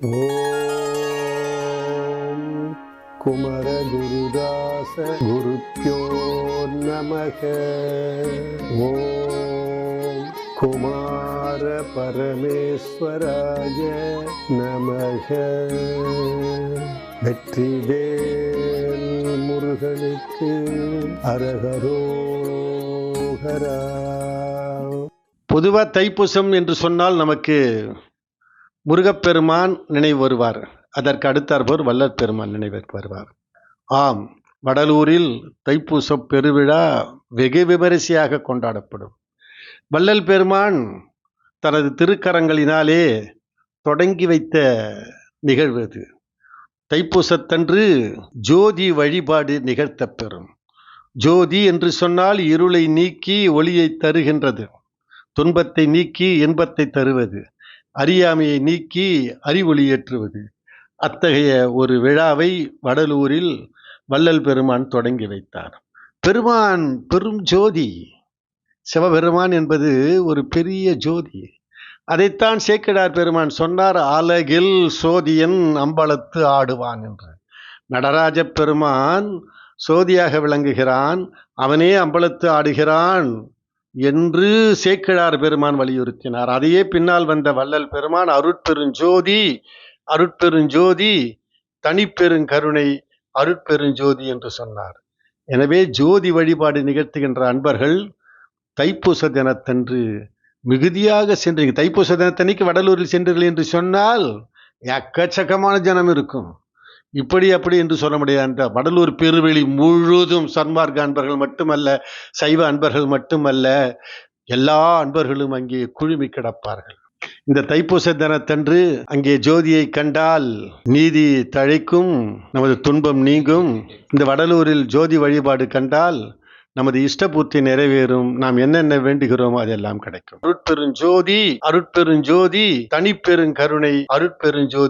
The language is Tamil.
ஓம் குமரகுருதாச குருப்பியோ நமக. ஓம் குமார பரமேஸ்வராய நமக. வெற்றிவேல் முருகனுக்கு அரகரோகரா. பொதுவாக தைப்பூசம் என்று சொன்னால் நமக்கு முருகப்பெருமான் நினைவு வருவார் அதற்கு அடுத்தாற்போர் வல்லற் பெருமான் நினைவிற்கு வருவார் ஆம் வடலூரில் தைப்பூச பெருவிழா வெகு விமரிசையாக கொண்டாடப்படும். வள்ளல் பெருமான் தனது திருக்கரங்களினாலே தொடங்கி வைத்த நிகழ்வு அது தைப்பூசத்தன்று ஜோதி வழிபாடு நிகழ்த்தப் பெறும் ஜோதி என்று சொன்னால் இருளை நீக்கி ஒளியை தருகின்றது. துன்பத்தை நீக்கி இன்பத்தை தருவது. அறியாமையை நீக்கி அறிவொளியேற்றுவது. அத்தகைய ஒரு விழாவை வடலூரில் வள்ளல் பெருமான் தொடங்கி வைத்தார். பெருமான் பெரும் ஜோதி. சிவபெருமான் என்பது ஒரு பெரிய ஜோதி. அதைத்தான் சேக்கிடார் பெருமான் சொன்னார் அலகில் சோதியன் அம்பலத்து ஆடுவான் என்று. நடராஜ பெருமான் சோதியாக விளங்குகிறான் அவனே அம்பலத்து ஆடுகிறான். என்று சேக்கிழார் பெருமான் வலியுறுத்தினார். அதையே பின்னால் வந்த வள்ளல் பெருமான் அருட்பெருஞ்சோதி அருட்பெருஞ்சோதி தனிப்பெருங்கருணை அருட்பெருஞ்சோதி என்று சொன்னார். எனவே ஜோதி வழிபாடு நிகழ்த்துகின்ற அன்பர்கள் தைப்பூச தினத்தன்று மிகுதியாக சென்றீங்க தைப்பூச தினத்தன்னைக்கு வடலூரில் சென்றீர்கள் என்று சொன்னால் எக்கச்சக்கமான ஜனம் இருக்கும். இப்படி அப்படி என்று சொல்ல முடியாது வடலூர் பெருவெளி முழுதும் சன்மார்க்க அன்பர்கள் மட்டுமல்ல சைவ அன்பர்கள் மட்டுமல்ல எல்லா அன்பர்களும் அங்கே குழுமி கிடப்பார்கள். இந்த தைப்பூச தினத்தன்று அங்கே ஜோதியை கண்டால் நீதி தழைக்கும் நமது துன்பம் நீங்கும். இந்த வடலூரில் ஜோதி வழிபாடு கண்டால் நமது இஷ்டபூர்த்தி நிறைவேறும். நாம் என்னென்ன வேண்டுகிறோமோ அதெல்லாம் கிடைக்கும். அருட்பெருஞ்சோதி அருட்பெருஞ்சோதி தனிப்பெருங்கருணை அருட்பெருஞ்சோதி.